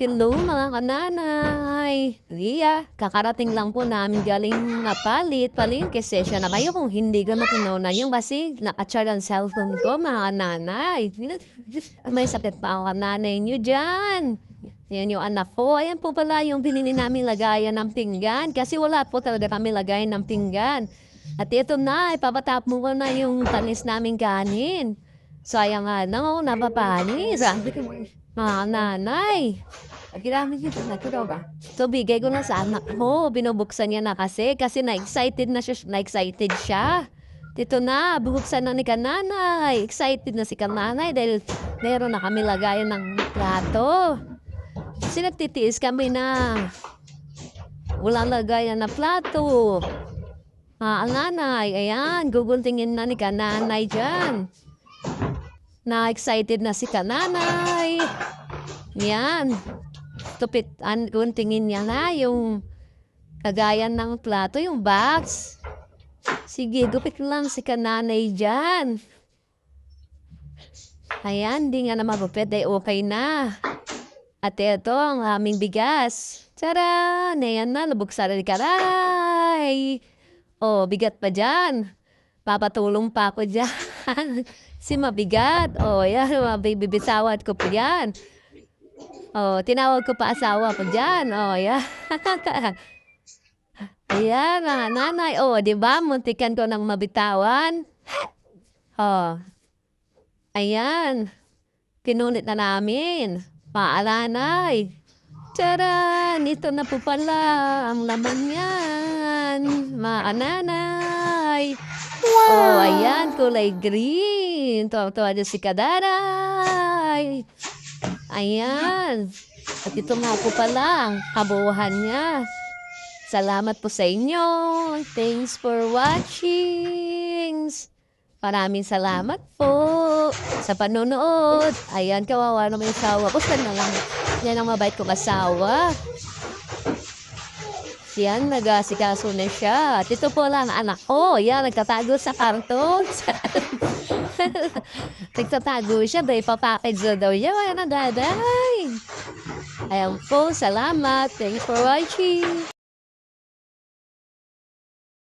Hello mga kananay! Ria, kakarating lang po namin galing na palit, palingke session na kayo kung hindi ko natutunan yung kasi naka-charge ang cellphone ko mga kananay. May sakit pa ang kananay nyo dyan. Yan yung anak ko. Ayan po pala yung binili namin lagayan ng pinggan kasi wala po talaga kami lagayan ng pinggan. At ito na, ipapatap mo na yung tanis namin kanin. Sayang nga na, napapanis. Ko, mga nanay. Ginamit niyo na ito ba? So, bigay ko na sa anak mo. Binubuksan niya na kasi. Kasi na-excited na siya. Na-excited siya. Dito na, bubuksan na ni kananay. Excited na si kananay dahil meron na kami lagayan ng plato. Kasi nagtitiis kami na walang lagayan na plato. Ah, nanay, ayan, gugultingin na ni kananay dyan. Na-excited na si kananay. Yan. Tupit, an, guntingin niya na yung kagayan ng plato, yung box. Sige, gupit lang si kananay dyan. Ayan, di nga na magupit, eh, okay na. At ito ang aming bigas. Tara! Ayan na, lubuksan ni karay. Oh, bigat pa dyan. Papatulong pa ako dyan. si mabigat. Oh, yan, mabibisawat ko pa yan. Oh, tinawag ko pa asawa ko dyan. Oh, yan. Ayan, mga nanay. Oh, di ba? Muntikan ko ng mabitawan. Oh. Ayan. Kinunit na namin. Paalanay. Tara, nito na po pala ang laman yan. Maananay. Kulay green. Tuwang-tuwa dyan si Kadaray. Ayan. At ito nga po pala kabuuhan niya. Salamat po sa inyo. Thanks for watching. Maraming salamat po sa panonood. Ayan, kawawa naman yung asawa ko. Saan na lang? Yan ang mabait kong asawa. Yan, nag-asikaso na siya. At ito po lang ang anak ko. Yan, nagtatago sa karton. nagtatago siya. Dahil papackage na daw niya. Ayan, nadaday. Ayan po, salamat. Thanks for watching.